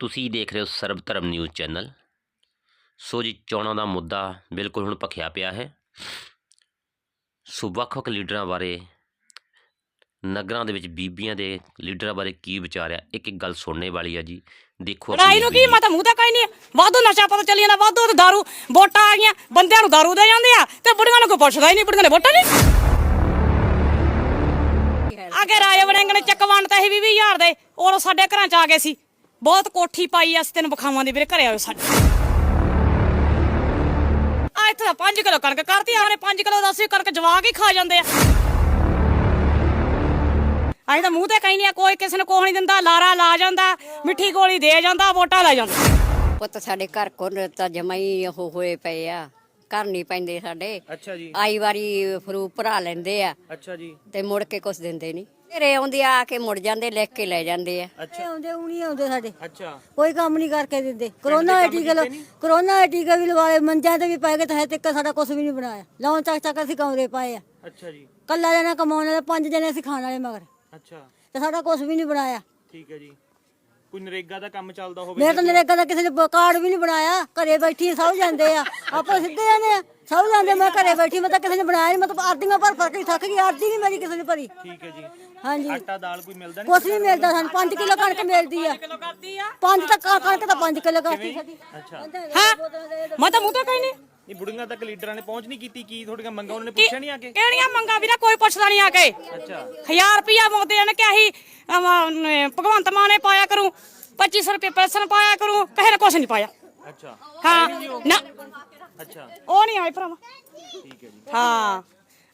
ਤੁਸੀਂ ਦੇਖ ਰਹੇ ਹੋ ਸਰਬ ਧਰਮ ਨਿਊਜ਼ ਚੈਨਲ। ਸੋ ਜੀ ਚੋਣਾਂ ਦਾ ਮੁੱਦਾ ਬਿਲਕੁਲ ਹੁਣ ਭਖਿਆ ਪਿਆ ਹੈ। ਸੋ ਵੱਖ-ਵੱਖ ਲੀਡਰਾਂ ਬਾਰੇ ਨਗਰਾਂ ਦੇ ਵਿੱਚ ਬੀਬੀਆਂ ਦੇ ਲੀਡਰਾਂ ਬਾਰੇ ਕੀ ਵਿਚਾਰਿਆ ਇੱਕ ਇੱਕ ਗੱਲ ਸੁਣਨੇ ਵਾਲੀ ਆ ਜੀ। ਦੇਖੋ ਲੜਾਈ ਨੂੰ ਕੀ ਬੀਬੀ- ਮੈਂ ਤਾਂ ਮੂੰਹ ਤੇ ਕਹੀ ਨਹੀਂ ਵਾਧੂ ਨਸ਼ਾ ਪਤਾ ਚੱਲੀ ਜਾਂਦਾ ਵਾਧੂ ਤੇ ਦਾਰੂ ਵੋਟਾਂ ਆ ਗਈਆਂ ਬੰਦਿਆਂ ਨੂੰ ਦਾਰੂ ਦੇ ਜਾਂਦੇ ਆ ਤੇ ਬੁੜੀਆਂ ਨੂੰ ਕੋਈ ਪੁੱਛਦਾ ਹੀ ਨਹੀਂ ਬੁੜੀਆਂ ਨੇ ਵੋਟਾਂ ਨਹੀਂ। ਅੱਗੇ ਰਾਜੇ ਵੜਿੰਗ ਨੇ ਚੱਕ ਵੰਡਤਾ ਸੀ 20000 ਦੇ ਉਹ ਸਾਡੇ ਘਰਾਂ ਚ ਆ ਗਏ ਸੀ। ਬਹੁਤ ਕੋਠੀ ਪਾਈ ਅਸ ਤੈਨੂੰ ਵਿਖਾਵਾਂ ਦੀ ਵੀਰੇ ਘਰੇ ਆਇਓ ਸਾਡੇ ਆ ਇੱਥੇ 5 ਕਿਲੋ ਕਣਕ ਕਰਤੀ ਆਨੇ 5 ਕਿਲੋ ਦਾ ਅਸੀਂ ਕਣਕ ਜਵਾ ਕੇ ਖਾ ਜਾਂਦੇ ਆ। ਅਸੀਂ ਤਾਂ ਮੂੰਹ ਤੇ ਕਹੀ ਨਹੀਂ ਕੋਈ ਕਿਸੇ ਨੂੰ ਕੋਹ ਨਹੀਂ ਦਿੰਦਾ ਲਾਰਾ ਲਾ ਜਾਂਦਾ ਮਿੱਠੀ ਗੋਲੀ ਦੇ ਜਾਂਦਾ ਵੋਟਾਂ ਲੈ ਜਾਂਦਾ। ਪੁੱਤ ਸਾਡੇ ਘਰ ਕੋਲ ਤਾਂ ਜਮਾ ਹੀ ਉਹ ਹੋਏ ਪਏ ਆ ਘਰ ਨਹੀਂ ਪੈਂਦੇ ਸਾਡੇ। ਅੱਛਾ ਜੀ। ਆਈ ਵਾਰੀ ਫਰੂ ਭਰਾ ਲੈਂਦੇ ਆ। ਅੱਛਾ ਜੀ। ਤੇ ਮੁੜ ਕੇ ਕੁਛ ਦਿੰਦੇ ਨਹੀਂ। ਘਰੇ ਆਉਂਦੇ ਆ ਕੇ ਮੁੜ ਜਾਂਦੇ ਲਿਖ ਕੇ ਲੈ ਜਾਂਦੇ ਆ। ਅੱਛਾ। ਆਉਂਦੇ ਉਹ ਨਹੀਂ ਆਉਂਦੇ ਸਾਡੇ। ਅੱਛਾ। ਕੋਈ ਕੰਮ ਨਹੀਂ ਕਰਕੇ ਦਿੰਦੇ। ਕਰੋਨਾ ਦੇ ਟੀਕੇ ਲ- ਕਰੋਨਾ ਦੇ ਟੀਕੇ ਵੀ ਲਵਾਏ ਮੰਜਾਂ ਤੇ ਵੀ ਪੈ ਗਏ ਤਾਂ ਹੈ ਤੱਕ ਸਾਡਾ ਕੁਝ ਵੀ ਨਹੀਂ ਬਣਾਇਆ। ਲਾਉਣ ਚੱਕ ਚੱਕ ਅਸੀਂ ਕਮਰੇ ਪਾਏ ਆ। ਅੱਛਾ ਜੀ। ਕੱਲਾ ਜਣਾ ਕਮਾਉਣ ਵਾਲੇ ਪੰਜ ਜਣੇ ਅਸੀਂ ਖਾਣ ਵਾਲੇ ਮਗਰ। ਅੱਛਾ। ਤੇ ਸਾਡਾ ਕੁਝ ਵੀ ਨਹੀਂ ਬਣਾਇਆ। ਠੀਕ ਹੈ ਜੀ। ਕੋਈ ਨਰੇਗਾ ਦਾ ਕੰਮ ਚੱਲਦਾ ਹੋਵੇ ਮੇਰੇ ਤਾਂ ਨਰੇਗਾ ਦਾ ਕਿਸੇ ਨੇ ਕਾਰਡ ਵੀ ਨਹੀਂ ਬਣਾਇਆ। ਘਰੇ ਬੈਠੀ ਸਭ ਜਾਂਦੇ ਆ। ਆਪਾਂ ਸਿੱਧੇ ਜਾਂਦੇ ਆ। ਸਭ ਜਾਂਦੇ ਮੈਂ ਘਰੇ ਬੈਠੀ ਮੈਂ ਤਾਂ ਕਿਸੇ ਨੇ ਬਣਾਇਆ ਨਹੀਂ ਮੈਂ ਤਾਂ ਆਰਦੀਆਂ ਭਰ ਭਰ ਕੇ ਥੱਕ ਗਈ ਆਰਦੀ ਨਹੀਂ ਮੇਰੀ ਕਿਸੇ ਨੇ ਭਰੀ। ਠੀਕ ਹੈ ਜੀ। ਹਾਂਜੀ। ਆਟਾ ਦਾਲ ਕੋਈ ਮਿਲਦਾ ਨਹੀਂ ਕੁਛ ਨਹੀਂ ਮਿਲਦਾ ਸਾਨੂੰ 5 ਕਿਲੋ ਕਣਕ ਮਿਲਦੀ ਆ। ਕਿਲੋ ਕਰਦੀ ਆ? ਪੰਜ ਤਾਂ ਕ- ਕਣਕ ਤਾਂ 5 ਕਿਲੋ ਕਰਤੀ ਸਾਡੀ। ਅੱਛਾ। ਹਾਂ? ਮੈਂ ਤਾਂ ਮੂੰਹ ਤੇ ਕਹੀ ਨਹੀਂ ਇਹ ਬੁੜੀਆਂ ਤੱਕ ਲੀਡਰਾਂ ਨੇ ਪਹੁੰਚ ਨਹੀਂ ਕੀਤੀ ਕੀ ਤੁਹਾਡੀਆਂ ਮੰਗਾਂ ਉਹਨਾਂ ਨੇ ਪੁੱਛਿਆ ਨਹੀਂ ਆ ਕੇ? ਕਿਹੜੀਆਂ ਮੰਗਾ ਵੀਰਾ ਕੋਈ ਪੁੱਛਦਾ ਨਹੀਂ ਆ ਕੇ। ਅੱਛਾ। 1000 ਰੁਪਿਆ ਮੋਦੀ ਨੇ ਕਿਹਾ ਸੀ ਅਮ, ਭਗਵੰਤ ਮਾਨ ਨੇ ਪਾਇਆ ਕਰੂੰ 2500 ਰੁਪਏ ਪੈਨਸ਼ਨ ਪਾਇਆ ਕਰੂੰ ਕਿਸੇ ਨੇ ਕੁਛ ਨਹੀਂ ਪਾਇਆ। ਅੱਛਾ। ਹਾਂ ਨਾ ਅੱਛਾ। ਉਹ ਨਹੀਂ ਆਏ ਭਰਾਵਾ। ਠੀਕ ਹੈ ਜੀ। ਹਾਂ।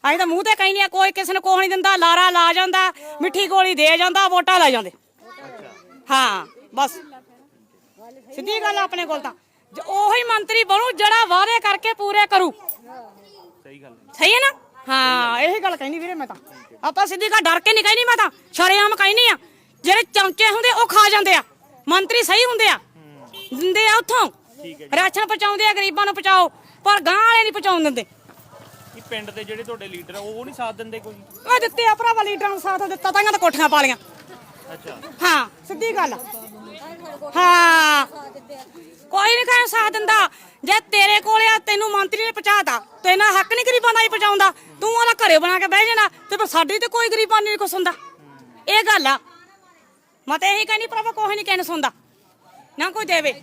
ਅਸੀਂ ਤਾਂ ਮੂੰਹ ਤੇ ਕਹੀ ਨਹੀਂ ਕੋਈ ਕਿਸੇ ਨੂੰ ਕੋਹ ਨਹੀਂ ਦਿੰਦਾ ਲਾਰਾ ਲਾ ਜਾਂਦਾ ਮਿੱਠੀ ਗੋਲੀ ਦੇ ਜਾਂਦਾ ਵੋਟਾਂ ਲੈ ਜਾਂਦੇ। ਅੱਛਾ। ਹਾਂ ਬਸ। ਸਿੱਧੀ ਗੱਲ ਆ ਆਪਣੇ ਕੋਲ ਤਾਂ। ਜ- ਉਹੀ ਮੰਤਰੀ ਬਣੂ ਜਿਹੜਾ ਵਾਅਦੇ ਕਰਕੇ ਪੂਰੇ ਕਰੂ। ਸਹੀ ਗੱਲ ਹੈ। ਸਹੀ ਹੈ ਨਾ? ਹਾਂ ਇਹੀ ਗੱਲ ਕਹਿਣੀ ਵੀਰੇ ਮੈਂ ਤਾਂ। ਆਪਾਂ ਸਿੱਧੀ ਗੱਲ ਡਰ ਕੇ ਨਹੀਂ ਕਹਿਣੀ ਮੈਂ ਤਾਂ। ਸ਼ਰੇਆਮ ਕਹਿਣੀ ਆ ਜਿਹੜੇ ਚਮਚੇ ਹੁੰਦੇ ਉਹ ਖਾ ਜਾਂਦੇ ਆ। ਮੰਤਰੀ ਸਹੀ ਹੁੰਦੇ ਆ। ਦਿੰਦੇ ਆ ਉੱਥੋਂ। ਰਾਸ਼ਨ ਪਹੁੰਚਾਉਂਦੇ ਆ ਗਰੀਬਾਂ ਨੂੰ ਪਹੁੰਚਾਓ ਪਰ ਗਾਂ ਵਾਲੇ ਨਹੀਂ ਪਹੁੰਚਾਉਣ ਦਿੰਦੇ। ਇਹ ਪਿੰਡ ਦੇ ਜਿਹੜੇ ਤੁਹਾਡੇ ਲੀਡਰ ਆ ਉਹ ਨਹੀਂ ਸਾਥ ਦਿੰਦੇ ਕੋਈ? ਉਹ ਦਿੱਤੇ ਆ ਭਰਾਵਾ ਲੀਡਰਾਂ ਨੂੰ ਸਾਥ ਦਿੱਤਾ ਤਾਂ ਤਾਂ ਕੋਠੀਆਂ ਪਾ ਲੀਆਂ ਅੱਛਾ। ਹਾਂ ਸਿੱਧੀ ਗੱਲ ਆ। ਹਾਂ। ਕੋਈ ਨਹੀਂ ਕਹੇ ਸਾਥ ਦਿੰਦਾ। ਜੇ ਤੇਰੇ ਕੋਲੇ ਆ ਤੈਨੂੰ ਮੰਤਰੀ ਨੇ ਪਹੁੰਚਾਤਾ ਤੇਨਾ ਹੱਕ ਨਹੀਂ ਗਰੀਬਾਂ ਦਾ ਹੀ ਪਹੁੰਚਾਉਂਦਾ। ਤੂੰ ਉਹਦਾ ਘਰੇ ਬਣਾ ਕੇ ਬਹਿ ਜਾਣਾ ਤੇ ਫਿਰ ਸਾਡੀ ਤੇ ਕੋਈ ਗਰੀਬਾਂ ਨਹੀਂ ਕੁਛ ਹੁੰਦਾ। ਇਹ ਗੱਲ ਆ। ਮੈਂ ਤਾਂ ਇਹੀ ਕਹਿੰਦੀ ਭਰਾਵਾ ਕੋਈ ਨਹੀਂ ਕਹਿਣ ਸੁਣਦਾ। ਨਾ ਕੋਈ ਦੇਵੇ।